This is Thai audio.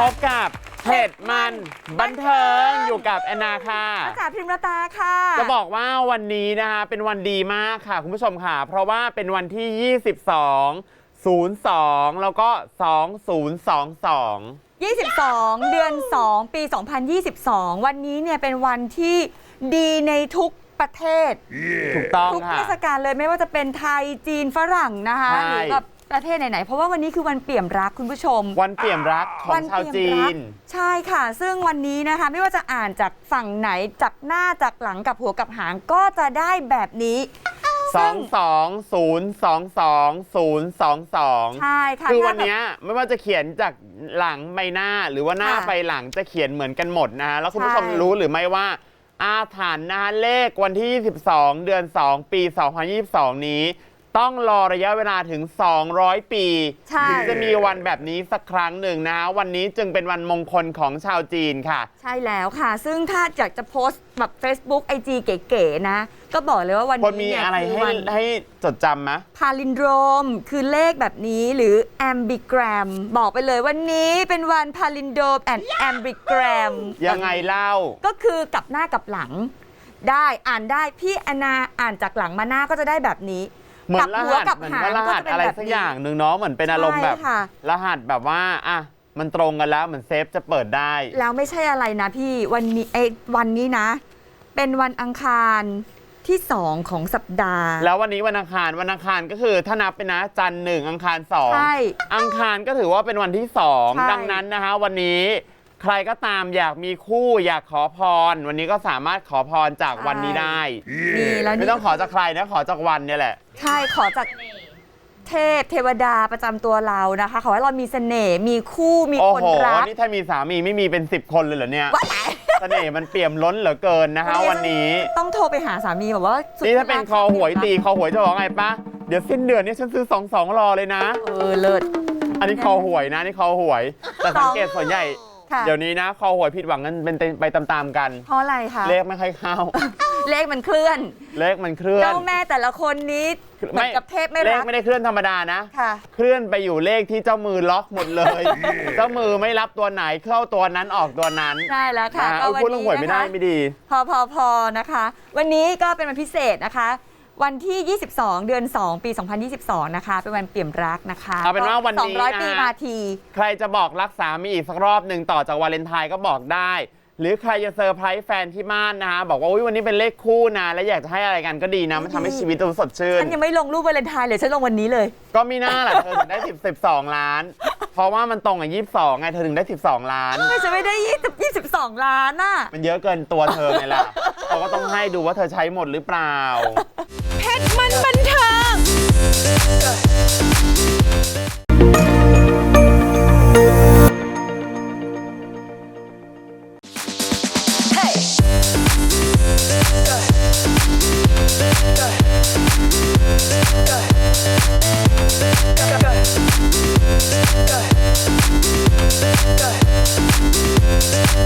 พบกับเผ็ดมันบันเทิงอยู่กับแอนนาค่ะอาจารย์พิมรตาค่ะ จะบอกว่าวันนี้นะคะเป็นวันดีมากค่ะ คุณผู้ชมค่ะ เพราะว่าเป็นวันที่ 22 02 แล้วก็ 2022 22 เดือน 2 ปี 2022 วันนี้เนี่ยเป็นวันที่ดีในทุกประเทศ ถูกต้องทุกค่ะเทศกาลเลยไม่ว่าจะเป็นไทยจีนฝรั่งนะคะ ใช่ หรือกับ ประเทศไหน ๆ เพราะว่าวันนี้คือวันเปี่ยมรักคุณผู้ชม วันเปี่ยมรักของวันชาวเปี่จียมรักนใช่ค่ะ ซึ่งวันนี้นะคะไม่ว่าจะอ่านจากฝั่งไหนจากหน้าจากหลังกับหัวกับหางก็จะได้แบบนี้22 022ใช่ค่ะคือถ้าวันเนี้ยไม่ว่าจะเขียนจากหลังใบหน้าหรือว่าหน้าค่ะไปหลังจะเขียนเหมือนกันหมดนะฮะแล้วคุณผู้ชมใช่รู้หรือไม่ว่าอาถรรพ์นะฮะเลขวันที่ 22 เดือน 2 ปี 2022 นี้ ต้องรอระยะเวลาถึง 200 ปีใช่ ถึงจะมีวันแบบนี้สักครั้งหนึ่งนะฮะวันนี้จึงเป็นวันมงคลของชาวจีนค่ะ ใช่แล้วค่ะ ซึ่งถ้าอยากจะโพสต์แบบ Facebook IG เก๋ๆนะ ก็บอกเลยว่าวันคนนี้มีเนี่ยอะไรคือให้วันให้จดจำไหม พาลินโดรม คือเลขแบบนี้หรือ ambigram บอกไปเลยวันนี้เป็นวันพาลินโดรม and ambigram ยังไงเล่า ก็คือกลับหน้ากลับหลัง ได้อ่านได้พี่แอนนาอ่านจากหลังมาหน้าก็จะได้แบบนี้ เหมือนรกลับหัวหัสกลับเหมือนหางว่ารหัสก็จะเป็นอะไรแบบสักนี้อย่างหนึ่งเนาะเหมือนเป็นอารมณ์แบบใช่ค่ะรหัสแบบว่าอะมันตรงกันแล้วเหมือนเซฟจะเปิดได้ แล้วไม่ใช่อะไรนะพี่วันนี้เอยวันนี้นะ เป็นวันอังคารที่สองของสัปดาห์ แล้ววันนี้วันอังคารวันอังคารก็คือถ้านับเป็นนะจันทร์หนึ่งอังคารสองใช่อังคารก็ถือว่าเป็นวันที่สองใช่ดังนั้นนะคะวันนี้ ใครก็ตามอยากมีคู่อยากขอพร วันนี้ก็สามารถขอพรจากวันนี้ได้นี่แล้วไม่นี่ต้องขอจากใครนะขอจากวันเนี่ยแหละ ใช่ขอจากเทพเทวดาประจำตัวเรานะคะ ขอให้เรามีเสน่ห์มีคู่มีโอ้คนโห รักนี่ถ้ามีสามีไม่มีเป็น 10 คนเลยเหรอเนี่ย ว่าแต่เสน่ห์มันเปี่ยมล้นเหลือเกินนะคะ วันนี้ ต้องโทรไปหาสามีแบบว่าสุดนี่ถ้าเป็นคอหวยตีคอหวยจะบอกไงปะเดี๋ยวสิ้นเดือนนี้ฉันซื้อสองสองรอเลยนะ เออเลิศ อันนี้คอหวยนะนี่คอหวย แต่สังเกตส่วนใหญ่ ค่ะ เดี๋ยวนี้นะคอหวยผิดหวังกันเป็นไปตามๆกัน เพราะอะไรคะเลขไม่ค่อยเข้า เลขมันเคลื่อน เลขมันเคลื่อน เจ้าแม่แต่ละคนนี้เหมือนกับเทพไม่เลรัขก ไม่ได้เคลื่อนธรรมดานะ ค่ะ เคลื่อนไปอยู่เลขที่เจ้ามือล็อกหมดเลย เจ้ามือไม่รับตัวไหนเข้าตัวนั้นออกตัวนั้นใช่แล้วค่ะนะก็เอาวันพูดเรื่องหวยนี้ไม่นะได้คะ ไม่ดี พอพอพอนะคะ วันนี้ก็เป็นวันพิเศษนะคะ วันที่ 22 เดือน 2 ปี 2022 นะคะ เป็นวันเปี่ยมรักนะคะเอาเป็นว่าวันนี้200นะปีมาที ใครจะบอกรักสามีอีกสักรอบหนึ่งต่อจากวาเลนไทน์ก็บอกได้ หรือใครจะเซอร์ไพรส์แฟนที่บ้านนะคะบอกว่าอุ๊ยวันนี้เป็นเลขคู่นะ และอยากจะให้อะไรกันก็ดีนะ มันทำให้ชีวิตเราสดชื่น ฉันยังไม่ลงรูปวาเลนไทน์เลย ฉันลงวันนี้เลย ก็มีหน้าแหละเธอถึงได้10 12 ล้าน เพราะว่ามันตรงกับ22ไงเธอถึงได้ 12 ล้าน ไม่ฉันไม่ได้20 22 ล้านน่ะมันเยอะเกินตัวเธอไงล่ะ เขาก็ต้องให้ดูว่าเธอใช้หมดหรือเปล่า เพชรมันบันเทิง Hey.